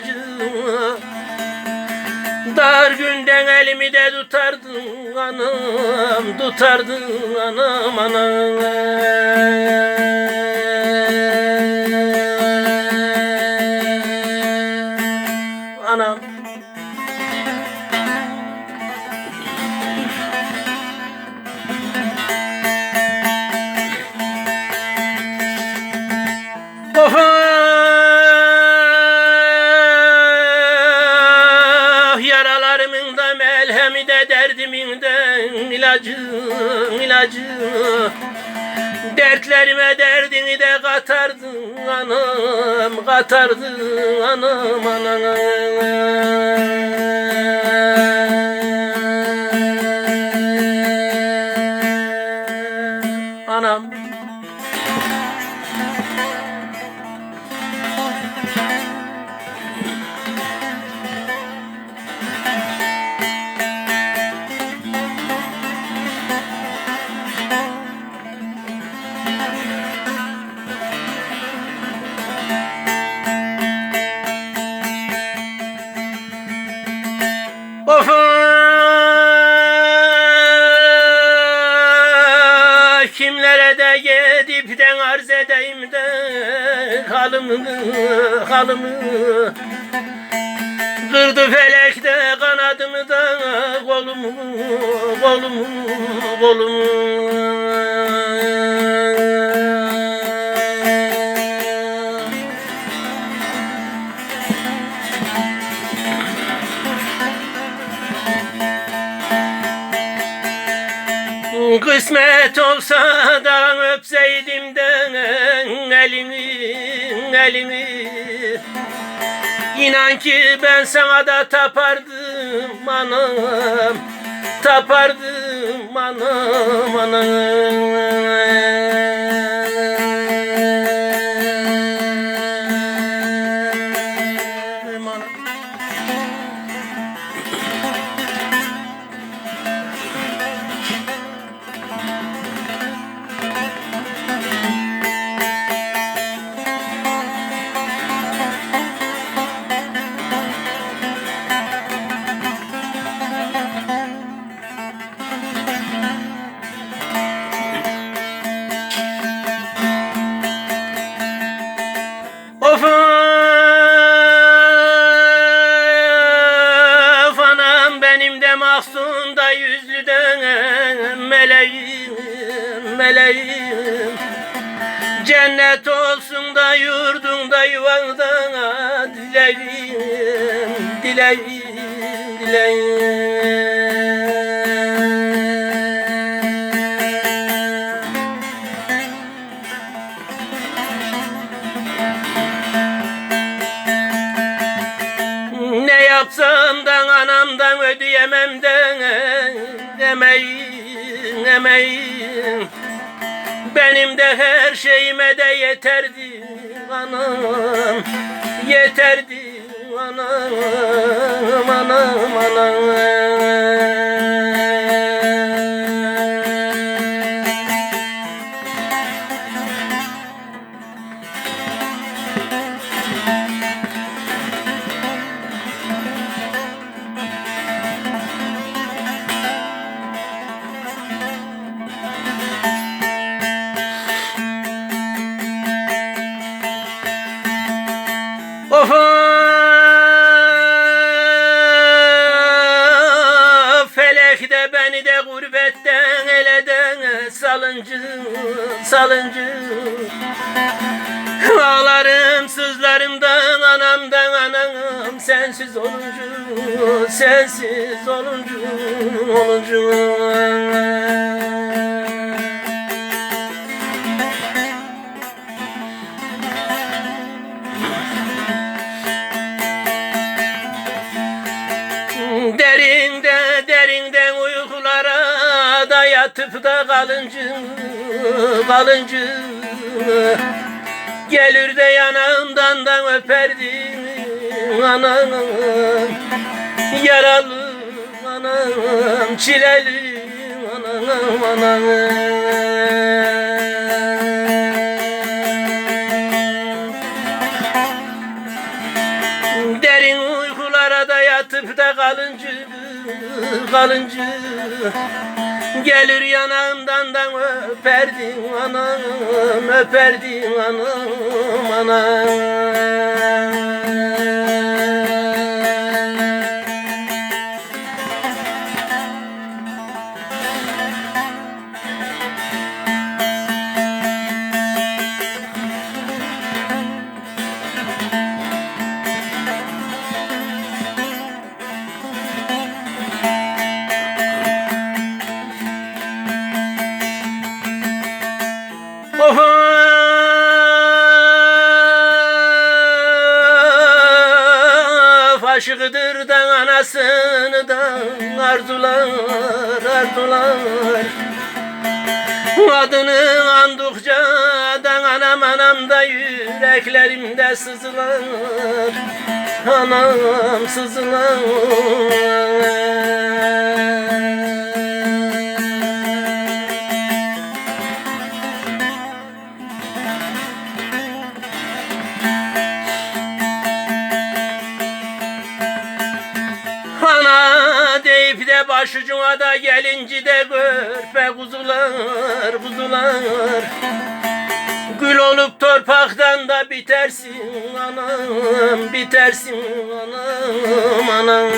ilacım Dar günden elimi de tutardın anam Tutardın anam anam yaralarımın da melhemi de derdimin de ilacı ilacı. Dertlerime derdini de katardın anam katardın anam anam Of kimlere de gidip de arz edeyim de halımı halımı. Kırdı felek de kanadımı da kolumu kolumu kolumu Kısmet olsa da öpseydim de elini, elini İnan ki ben sana da tapardım anam Tapardım anam anam anam benim de mahzunda yüzlü de meleğim meleğim. Cennet olsun da yurdunda yuvanda dileğim dileğim dileğim ödeyemem de emeğim, emeğim Benim de her şeyime de yeterdi anam Yeterdi anam, anam, anam felek de beni de gurbetten eleden salıncı salıncı. Ağlarım sızlarımdan anamdan anam sensiz oluncu sensiz oluncu oluncu. Da yatıp da kalıncı kalıncı. Gelir de yanağımdan da öperdim anam. Yaralı anam çileli anam anam. Yatıp da kalınca kalınca Gelir yanağımdan da öperdin anam öperdin anam anam arzular arzular. Adını andıkça da anam anam da yüreklerimde sızılar Anam sızılar başucuma da gelince de görpe kuzular kuzular. Gül olup torpaktan da bitersin anam bitersin anam anam.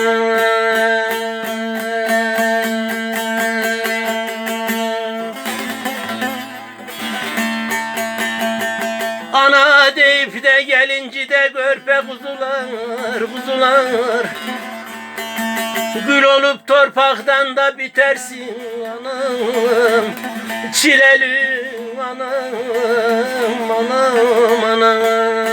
Ana deyip de gelince de görpe kuzular kuzular Gül olup torpaktan da bitersin anam. Çileli anam anam anam